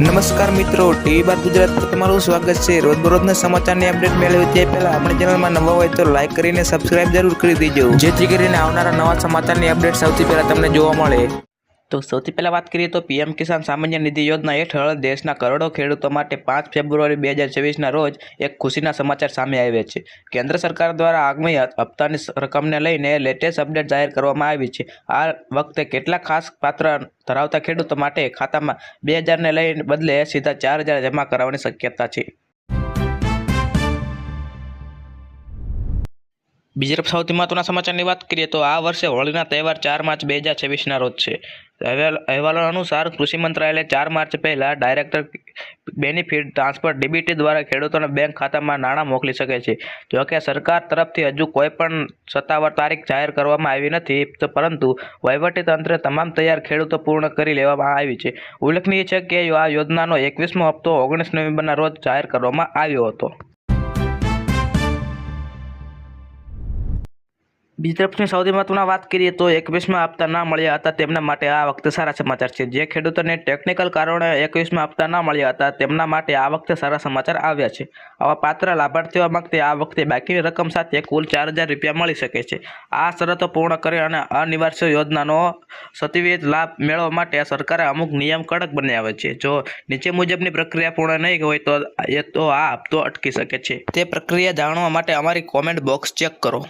નમસ્કાર મિત્રો ટીવી બાર ગુજરાત પર તમારું સ્વાગત છે. રોજબરોજના સમાચારની અપડેટ મેળવી તે પહેલા આપણી ચેનલમાં નવા હોય તો લાઈક કરીને સબસ્ક્રાઇબ જરૂર કરી દેજો. જેથી કરીને આવનારા નવા સમાચારની અપડેટ સૌથી પહેલા તમને જોવા મળે. તો સૌથી પહેલાં વાત કરીએ તો પીએમ કિસાન સામાન્ય નિધિ યોજના હેઠળ દેશના કરોડો ખેડૂતો માટે પાંચ ફેબ્રુઆરી બે હજાર ચોવીસના રોજ એક ખુશીના સમાચાર સામે આવ્યા છે. કેન્દ્ર સરકાર દ્વારા આગામી હપ્તાની રકમને લઈને લેટેસ્ટ અપડેટ જાહેર કરવામાં આવી છે. આ વખતે કેટલા ખાસ પાત્ર ધરાવતા ખેડૂતો માટે ખાતામાં બે હજારને લઈને બદલે સીધા ચાર હજાર જમા કરાવવાની શક્યતા છે. બીજી સૌથી મહત્વના સમાચારની વાત કરીએ તો આ વર્ષે હોળીના તહેવાર ચાર માર્ચ બે હજાર છવ્વીસના રોજ છે. અહેવાલ અનુસાર કૃષિ મંત્રાલયે ચાર માર્ચ પહેલાં ડાયરેક્ટર બેનિફિટ ટ્રાન્સફર ડીબીટી દ્વારા ખેડૂતોના બેંક ખાતામાં નાણાં મોકલી શકે છે. જોકે સરકાર તરફથી હજુ કોઈ પણ સત્તાવાર તારીખ જાહેર કરવામાં આવી નથી, તો પરંતુ વહીવટી તંત્રે તમામ તૈયાર ખેડૂતો પૂર્ણ કરી લેવામાં આવી છે. ઉલ્લેખનીય છે કે આ યોજનાનો એકવીસમો હપ્તો ઓગણીસ નવેમ્બરના રોજ જાહેર કરવામાં આવ્યો હતો. બીજી તરફની સૌથી મહત્વના વાત કરીએ તો એકવીસમાં આપતા ના મળ્યા હતા. તેમના માટે આ વખતે સારા સમાચાર છે. જે ખેડૂતોને ટેકનિકલ કારણે એકવીસમાં આપતા ના મળ્યા હતા, તેમના માટે આ વખતે સારા સમાચાર આવ્યા છે. આવા પાત્ર લાભાર્થીઓ માગતે આ વખતે બાકીની રકમ સાથે કુલ ચાર હજાર રૂપિયા મળી શકે છે. આ શરતો પૂર્ણ કરી અને અનિવાર્ય યોજનાનો સતીવિધ લાભ મેળવવા માટે સરકારે અમુક નિયમ કડક બનાવ્યા છે. જો નીચે મુજબની પ્રક્રિયા પૂર્ણ નહીં હોય તો એ તો આ હપ્તો અટકી શકે છે. તે પ્રક્રિયા જાણવા માટે અમારી કોમેન્ટ બોક્સ ચેક કરો.